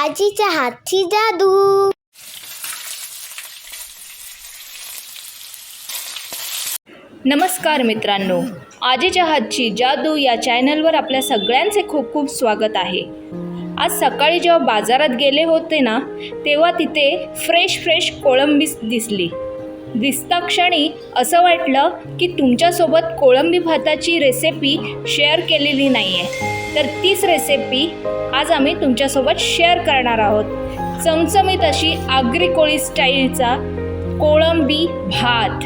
आजीच्या हातची जादू. नमस्कार मित्रांनो आजीच्या हातची जादू या चॅनलवर आपल्या सगळ्यांचे खूप खूप स्वागत आहे. आज सकाळी जेव्हा बाजारात गेले होते ना तेव्हा तिथे फ्रेश फ्रेश कोळंबी दिसली. दिसता क्षणी असं वाटलं की तुमच्यासोबत कोळंबी भाताची रेसिपी शेअर केलेली नाही आहे तर तीच रेसिपी आज आम्ही तुमच्यासोबत शेअर करणार आहोत. चमचमीत अशी आगरी कोळी स्टाईलचा कोळंबी भात.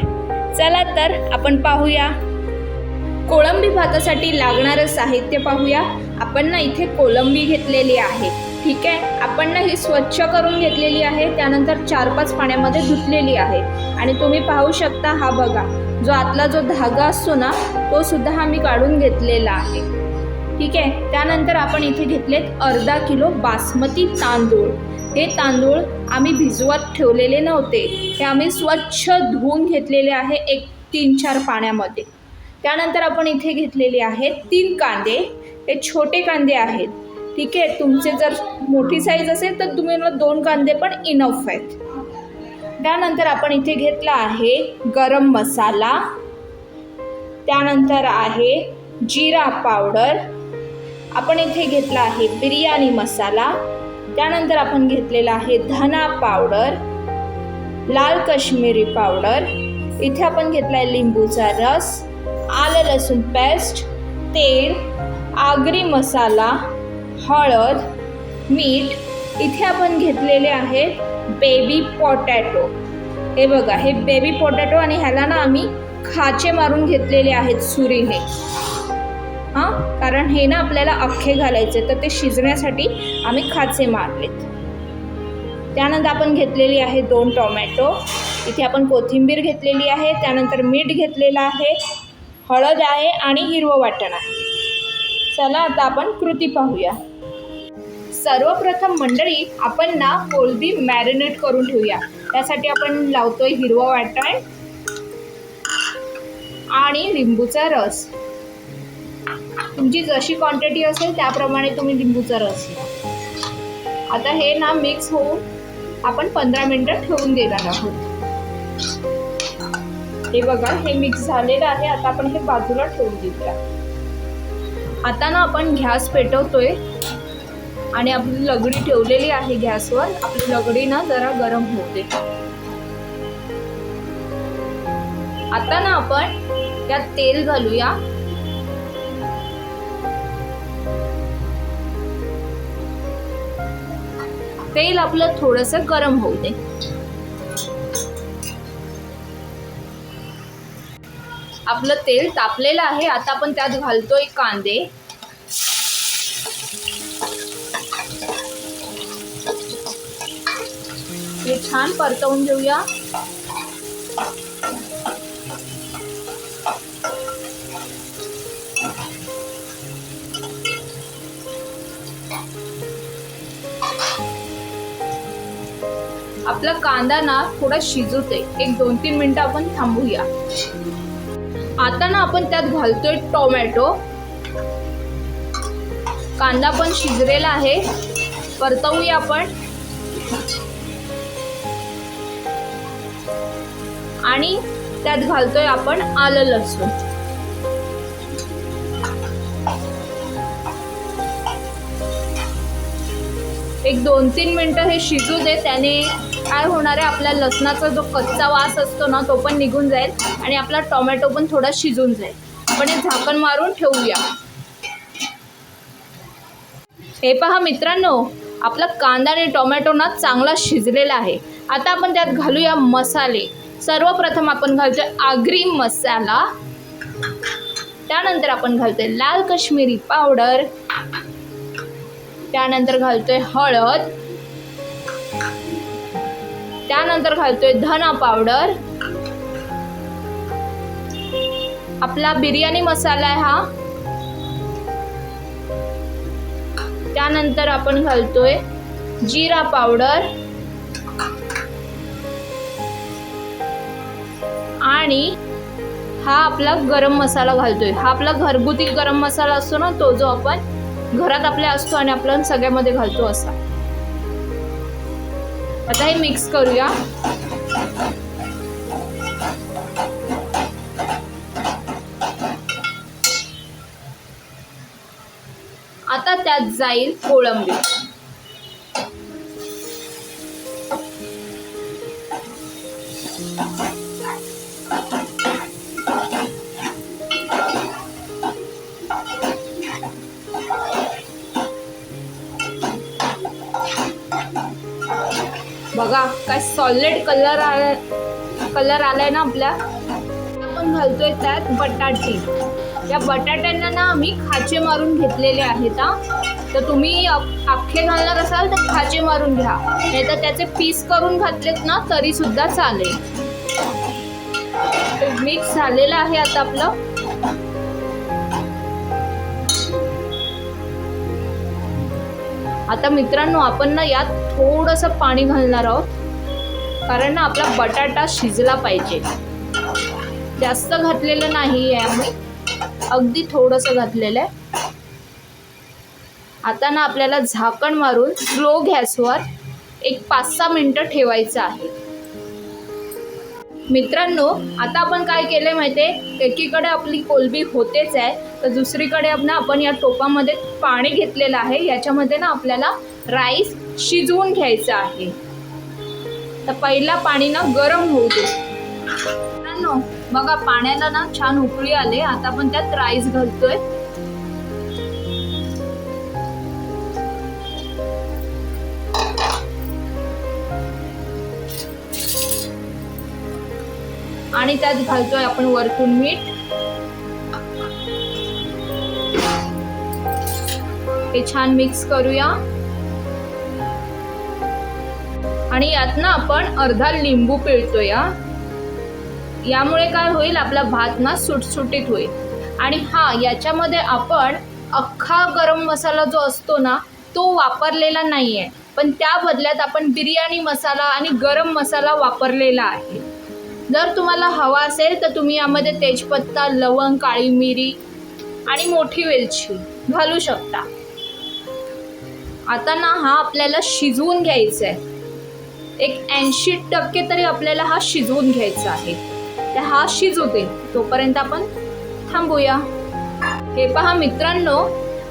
चला तर आपण पाहूया. कोळंबी भातासाठी लागणारं साहित्य पाहूया. आपण ना इथे कोळंबी घेतलेली आहे. ठीक आहे. आपण ना ही स्वच्छ करून घेतलेली आहे त्यानंतर चार पाच पाण्यामध्ये धुतलेली आहे. आणि तुम्ही पाहू शकता हा बघा जो आतला जो धागा असतो ना तो सुद्धा हा मी काढून घेतलेला आहे. ठीक आहे? त्यानंतर आपण इथे घेतलेत अर्धा किलो बासमती तांदूळ. हे तांदूळ आम्ही भिजवत ठेवलेले नव्हते. हे आम्ही स्वच्छ धुवून घेतलेले आहे एक तीन चार पाण्यामध्ये. त्यानंतर आपण इथे घेतलेले आहेत तीन कांदे. हे छोटे कांदे आहेत. ठीक आहे तुमचे जर मोठी साईज असेल तर तुम्ही ना दोन कांदे पण इनफ आहेत. त्यानंतर आपण इथे घेतला आहे गरम मसाला. त्यानंतर आहे जिरा पावडर आपण इथे घेतला आहे बिर्याणी मसाला. त्यानंतर आपण घेतलेला आहे धना पावडर लाल काश्मीरी पावडर इथे आपण घेतला आहे लिंबूचा रस. आलं लसूण पेस्ट तेल. आगरी मसाला. हळद मीठ इथे आपण घेतलेले आहे बेबी पोटॅटो हे बघा हे बेबी पोटॅटो आणि ह्याला ना आम्ही खाचे मारून घेतलेले आहेत सुरीने. हां? कारण हे ना आपल्याला अख्खे घालायचे तर ते शिजण्यासाठी आम्ही खाचे मारलेत. त्यानंतर आपण घेतलेली आहे दोन टोमॅटो. इथे आपण कोथिंबीर घेतलेली आहे त्यानंतर मीठ घेतलेलं आहे हळद आहे आणि हिरवं वाटण आहे. चला आता आपण कृती पाहूया. सर्वप्रथम मंडळी आपण ना कोळंबी मॅरिनेट करून ठेवूया. त्यासाठी आपण लावतोय हिरवं वाटाण आणि लिंबूचा रस. तुमची जशी क्वांटिटी असेल त्याप्रमाणे तुम्ही लिंबूचा रस घ्या. आता हे ना मिक्स होऊन आपण पंधरा मिनटं ठेवून देणार आहोत. हे बघा हे मिक्स झालेलं आहे. आता आपण हे बाजूला ठेवून देऊया. आता ना आपण गॅस पेटवतोय. आणि आपली लगडी ठेवलेली आहे गॅसवर. आपली लगडी ना जरा गरम होते आता ना आपण त्यात तेल घालूया. तेल आपलं थोडस गरम होऊ दे. आपलं तेल तापलेलं आहे. आता आपण त्यात घालतोय कांदे. छान परतवून घेऊया. आपला कांदा ना थोडा शिजवते एक दोन तीन मिनटं आपण थांबूया. आता ना आपण त्यात घालतोय टोमॅटो. कांदा पण शिजलेला आहे. परतवूया आपण. आणि त्यात घालतोय आपण आलं लसूण. एक दोन तीन मिनटं हे शिजू दे त्याने काय होणार आहे आपल्या लसणाचा जो कच्चा वास असतो ना तो पण निघून जाईल आणि आपला टोमॅटो पण थोडा शिजून जाईल. आपण हे झाकण मारून ठेवूया. हे पहा मित्रांनो आपला कांदा आणि टोमॅटो ना चांगला शिजलेला आहे. आता आपण त्यात घालूया मसाले. सर्वप्रथम आपण घालतोय आगरी मसाला. त्यानंतर आपण घालतोय लाल काश्मीरी पावडर. त्यानंतर घालतोय हळद. त्यानंतर घालतोय धना पावडर. आपला बिर्याणी मसाला आहे हा. त्यानंतर आपण घालतोय जिरा पावडर. आणि हा आपला गरम मसाला घालतोय. हा आपला घरगुती गरम मसाला असतो ना तो जो आपण घरात आपल्या असतो आणि आपण सगळ्यामध्ये घालतो असा. आता हे मिक्स करूया. आता त्यात जाईल कोळंबी. बघा काय सॉलिड कलर आला कलर आलाय ना आपल्या. आपण घालतोय त्यात बटाटे. या बटाट्यांना ना आम्ही खाचे मारून घेतलेले आहेत हा. तर तुम्ही अख्खे घालणार असाल तर खाचे मारून घ्या. नाही तर त्याचे पीस करून घातलेत ना तरी सुद्धा चालेल. मिक्स झालेलं आहे आता आपलं. आता मित्रांनो आपण ना यात थोडंसं पाणी घालणार आहोत. कारण ना आपला बटाटा शिजला पाहिजे. जास्त घातलेलं नाही आहे आम्ही. अगदी थोडंसं घातलेलं आहे. आता ना आपल्याला झाकण मारून स्लो गॅसवर एक पाच सहा मिनटं ठेवायचं आहे. मित्रांनो आता आपण काय केलंय आहे एकीकडे आपली कोलबी होतेच आहे तर दुसरीकडे ना आपण या टोपामध्ये पाणी घेतलेलं आहे. याच्यामध्ये ना आपल्याला राईस शिजवून घ्यायचं आहे. तर पहिला पाणी ना गरम होऊ दे. मित्रांनो बघा पाण्याला ना छान उकळी आले. आता आपण त्यात राईस घालतोय. आणि त्यात घालतोय आपण वरतून मीठ. हे छान मिक्स करूया. आणि यात ना आपण अर्धा लिंबू पिळतोय. यामुळे काय होईल? आपला भात ना सुटसुटीत होईल. आणि हा याच्यामध्ये आपण अख्खा गरम मसाला जो असतो ना तो वापरलेला नाही आहे पण त्या बदल्यात आपण बिर्याणी मसाला आणि गरम मसाला वापरलेला आहे. जर तुम्हाला हवा असेल तर तुम्ही यामध्ये तेजपत्ता लवंग काळी मिरी आणि मोठी वेलची घालू शकता. आता ना हा आपल्याला शिजवून घ्यायचा आहे. एक ऐंशी टक्के तरी आपल्याला हा शिजवून घ्यायचा आहे. तर हा शिजू दे तोपर्यंत आपण थांबूया. हे पहा मित्रांनो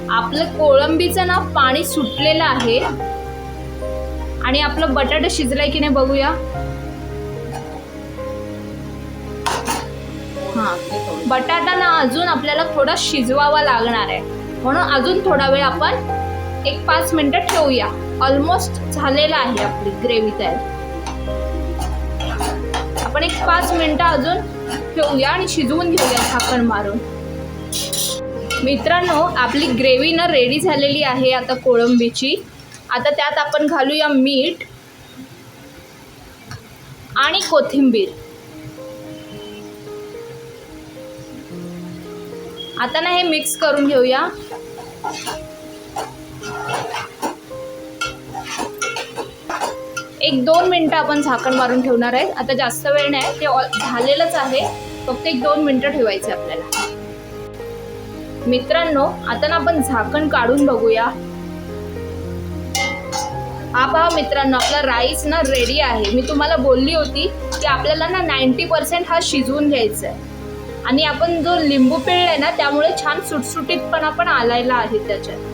आपलं कोळंबीचं ना पाणी सुटलेलं आहे. आणि आपलं बटाटा शिजलाय की नाही बघूया. बटाटा ना अजून आपल्याला थोडा शिजवावा लागणार आहे. म्हणून अजून थोडा वेळ आपण एक पाच मिनिटं ठेवूया. ऑलमोस्ट झालेला आहे आपली ग्रेव्ही तयार. आपण एक पाच मिनिटं अजून ठेवूया आणि शिजवून घेऊया झाकण मारून. मित्रांनो आपली ग्रेव्ही ना रेडी झालेली आहे आता कोळंबीची. आता त्यात आपण घालूया मीठ आणि कोथिंबीर. आता ना हे मिक्स करून घेऊया. एक दोन मिनटं आपण झाकण मारून ठेवणार आहे आता जास्त वेळ नाही ते झालेलंच आहे. फक्त एक दोन मिनटं ठेवायचे आपल्याला. मित्रांनो आता ना आपण झाकण काढून बघूया. हा पहा मित्रांनो आपला राईस ना रेडी आहे. मी तुम्हाला बोलली होती की आपल्याला ना नाईन्टी पर्सेंट हा शिजवून घ्यायचा आहे आणि आपण जो लिंबू पिळलाय ना त्यामुळे छान सुटसुटीतपणा पण आलायला आहे त्याच्यात.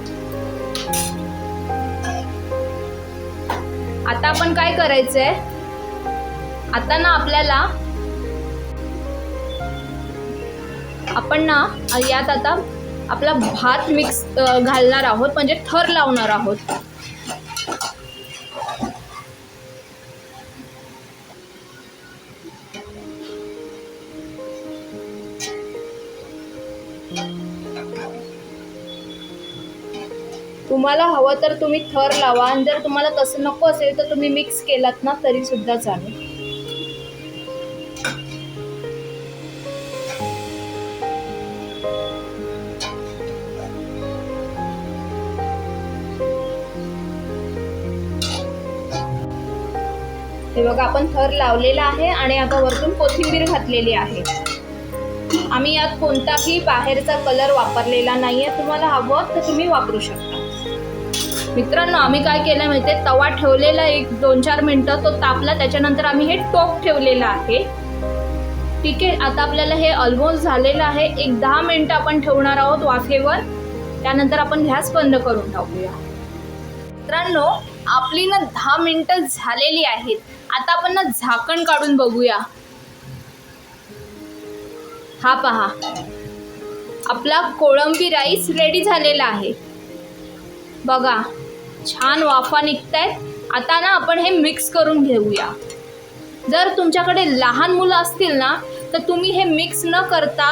आता आपण काय करायचंय? आता ना आपल्याला आपण ना यात आता आपला भात मिक्स घालणार आहोत म्हणजे थर लावणार आहोत. तुम्हाला हवं तर तुम्ही थर लावा आणि जर तुम्हाला तसं नको असेल तर तुम्ही मिक्स केलात ना तरी सुद्धा चालेल. हे बघा आपण थर लावलेला आहे आणि आता वरतून कोथिंबीर घातलेली आहे. आम्ही यात कोणताही बाहेरचा कलर वापरलेला नाही आहे तुम्हाला हवं तर तुम्ही वापरू शकता. मित्रांनो आम्ही काय केलं माहिती आहे तवा ठेवलेला एक दोन चार मिनटं तो तापला. त्याच्यानंतर आम्ही हे टोप ठेवलेलं आहे. ठीक आहे? आता आपल्याला हे ऑलमोस्ट झालेलं आहे. एक दहा मिनटं आपण ठेवणार आहोत वाफेवर. त्यानंतर आपण गॅस बंद करून टाकूया. मित्रांनो आपली ना दहा मिनटं झालेली आहेत. आता आपण ना झाकण काढून बघूया. हा पहा. आपला कोळंबी राईस रेडी झालेला आहे. बघा छान वाफा निघतायत. आता ना आपण हे मिक्स करून घेऊया. जर तुमच्याकडे लहान मुलं असतील ना तर तुम्ही हे मिक्स न करता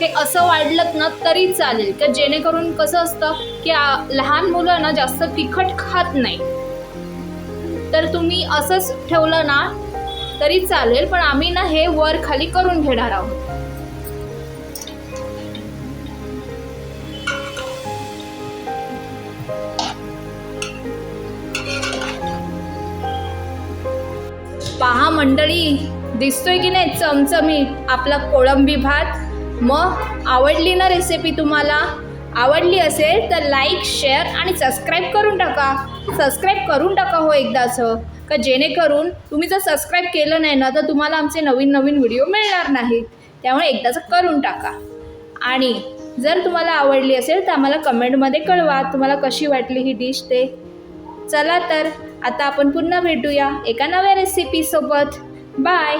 हे असं वाढलं ना तरी चालेल. तर जेणेकरून कसं असतं की लहान मुलं ना जास्त तिखट खात नाही. तर तुम्ही असंच ठेवलं ना तरी चालेल. पण आम्ही ना हे वर खाली करून घेणार आहोत. मंडळी दिसतोय की नाही चमचमीत? आपला कोळंबी भात. मग आवडली ना रेसिपी तुम्हाला? आवडली असेल तर लाईक शेअर आणि सबस्क्राईब करून टाका. सबस्क्राईब करून टाका हो एकदाचं. का जेणेकरून तुम्ही जर सबस्क्राईब केलं नाही ना तर तुम्हाला आमचे नवीन नवीन व्हिडिओ मिळणार नाहीत. त्यामुळे एकदाचं करून टाका. आणि जर तुम्हाला आवडली असेल तर आम्हाला कमेंटमध्ये कळवा. तुम्हाला कशी वाटली ही डिश ते? चला तर आता आपण पुन्हा भेटूया एका नव्या रेसिपीसोबत बाय